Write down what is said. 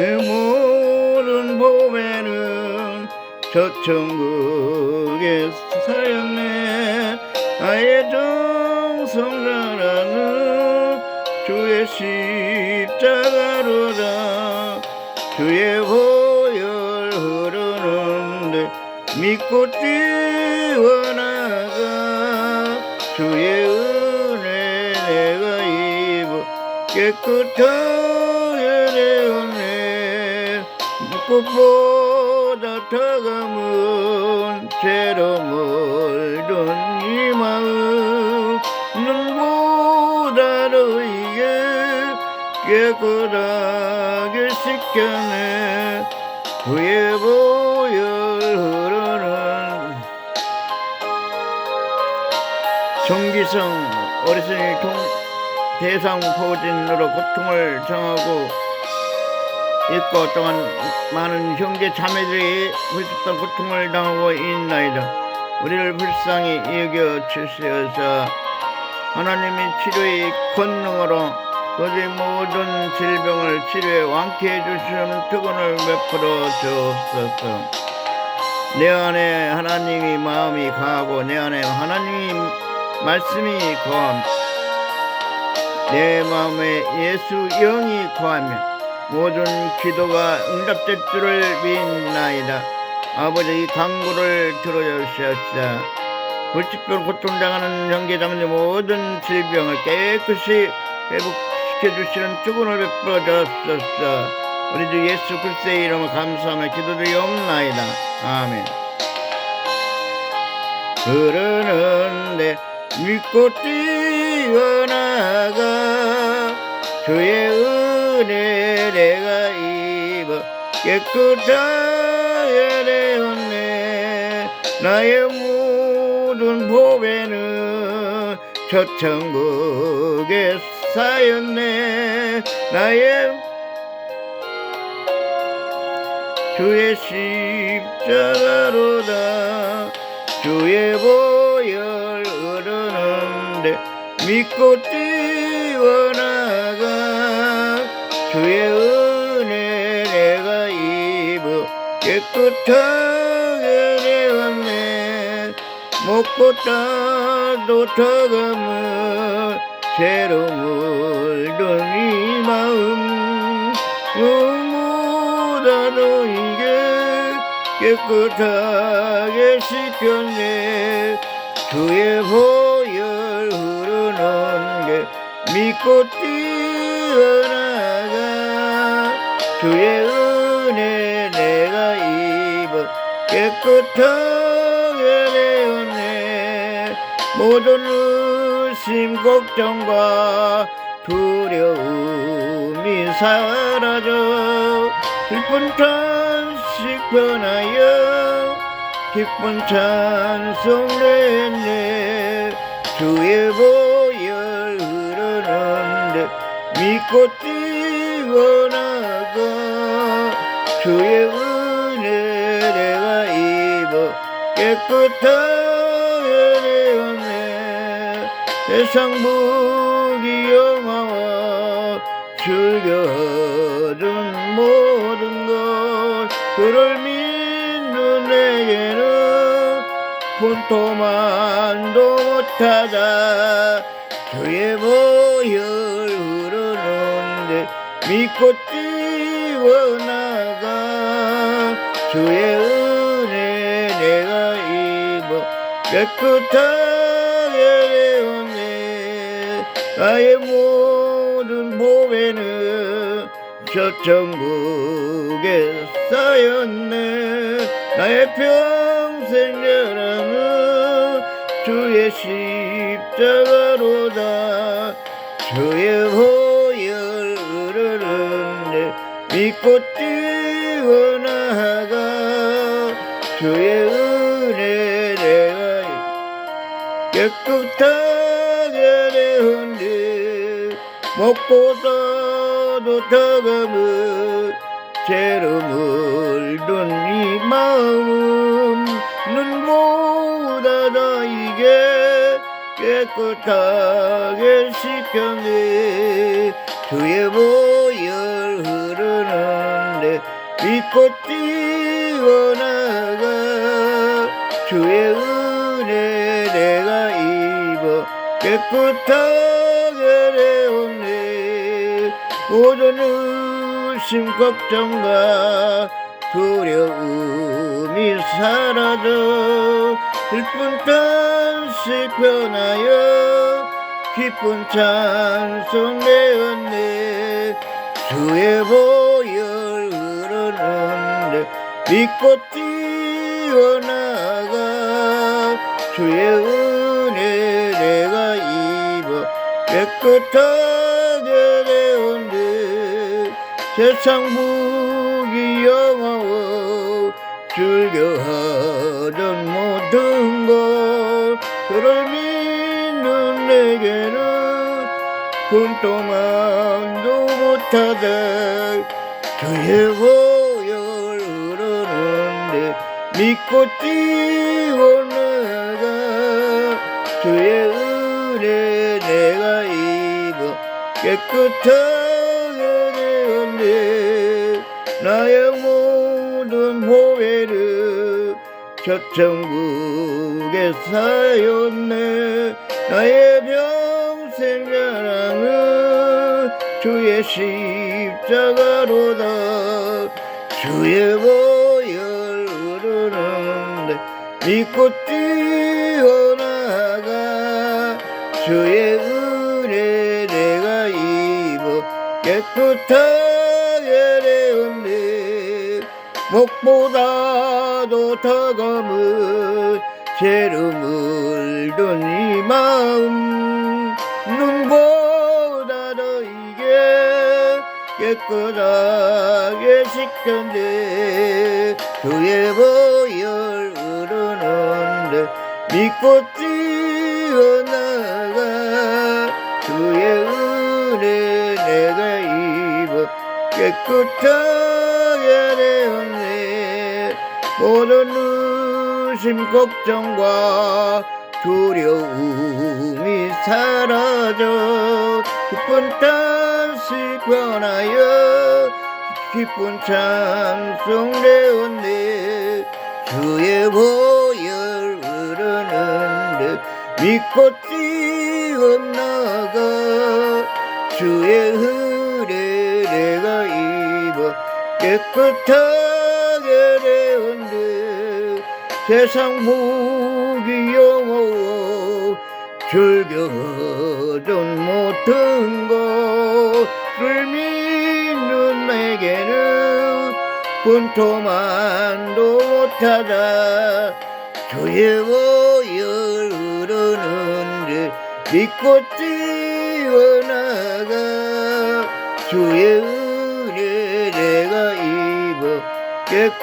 내 모든 봄에는 저 천국에 사였네 나의 정성사랑은 주의 십자가로다. 주의 보혈 흐르는데 믿고 뛰어나가. 주의 은혜 내가 입어 깨끗하 꽃보다 다감은 죄로 물든 이 마음 눈보다 너에게 깨끗하게 씻겨내 그의 보혈 흐르는 성기성 어리순이 통 대상 포진으로 고통을 정하고 있고 또한 많은 형제 자매들이 불쌍한 고통을 당하고 있나이다. 우리를 불쌍히 여겨 주시어서 하나님이 치료의 권능으로 그들의 모든 질병을 치료해 완쾌해 주시는 특권을 베풀어 주옵소서. 내 안에 하나님이 마음이 가고 내 안에 하나님이 말씀이 거함 내 마음에 예수 영이 거하며 모든 기도가 응답될 줄을 믿나이다. 아버지 이 강구를 들어주시옵소서 불치병 고통당하는 형제자매의 모든 질병을 깨끗이 회복시켜 주시는 축원을 베풀어 주옵소서. 우리 주 예수 그리스도의 이름을 감사하며 기도드리옵나이다. 아멘. 흐르는데 믿고 뛰어나가 주의 내가 입어 깨끗하게 되었네. 나의 모든 보배는 저 천국에 쌓였네. 나의 주의 십자가로 다. 주의 보혈 흐르는데 믿고 뛰 깨끗하게 되었네. 따도 더감은 죄로 물든 이 마음. 너무다 너에게 깨끗하게 씻겼네. 주의 보혈 흐르는 게 믿고 뛰어나가. 주의 깨끗하게 되었네. 모든 의심 걱정과 두려움이 사라져 기쁜 탄식 변하여 기쁜 찬송 내네. 주의 보혈 흐르는데 믿고 뛰어나가 주의 되었네. 세상 무기 영화와 즐겨든 모든 것 그를 믿는 내게는 분토만도 못하다 주의 보혈 흐르는데 믿고 뛰어나가. 주의 깨끗하게 되었네. 나의 모든 보배는 저 천국에 쌓였네. 나의 평생 자랑은 주의 십자가로다. 주의 보혈 흐르는데 믿고 뛰 깨끗하게 되었네 먹고 따도 다감은 죄로 물든 이 마음 눈보다 나에게 깨끗하게 씻겼네. 주의 보혈 흐르는 믿고 뛰어나가 주의 깨끗하게 되었네. 모든 의심 걱정과 두려움이 사라져 슬픈 탄식 변하여 기쁜 찬송 되었네. 주의 보혈 흐르는데 믿고 뛰어나가 주의 깨끗하게 되었네 세상 무기 영화워 즐겨하던 모든 것 그를 믿는 내게는 분동안도 못하다 주의 보혈 흐르는데 믿고 뛰어 깨끗하게 되었네 나의 모든 보배를 저 천국에 쌓였네. 나의 평생 자랑은 주의 십자가로다. 주의 보혈 흐르는데 믿고 뛰어나가 주의 깨끗하게 되었네 목보다도 더 검은 죄로 물든 이 마음 눈보다 더 이게 깨끗하게 씻던데 주의 보혈 흐르는데 믿고 뛰어나가 주의 은혜 깨끗하게 되었네 모든 의심 걱정과 두려움이 사라져 기쁜 탄식 변하여 기쁜 찬송 되었네 주의 보혈 흐르는데 믿고 뛰어나가 주의 은 깨끗하게 되었네 세상 무기 영호 즐겨던 모든 것을 믿는 내게는 분토만도 못하다. 주의 보혈 흐르는데 믿고 뛰어나가. 주의 입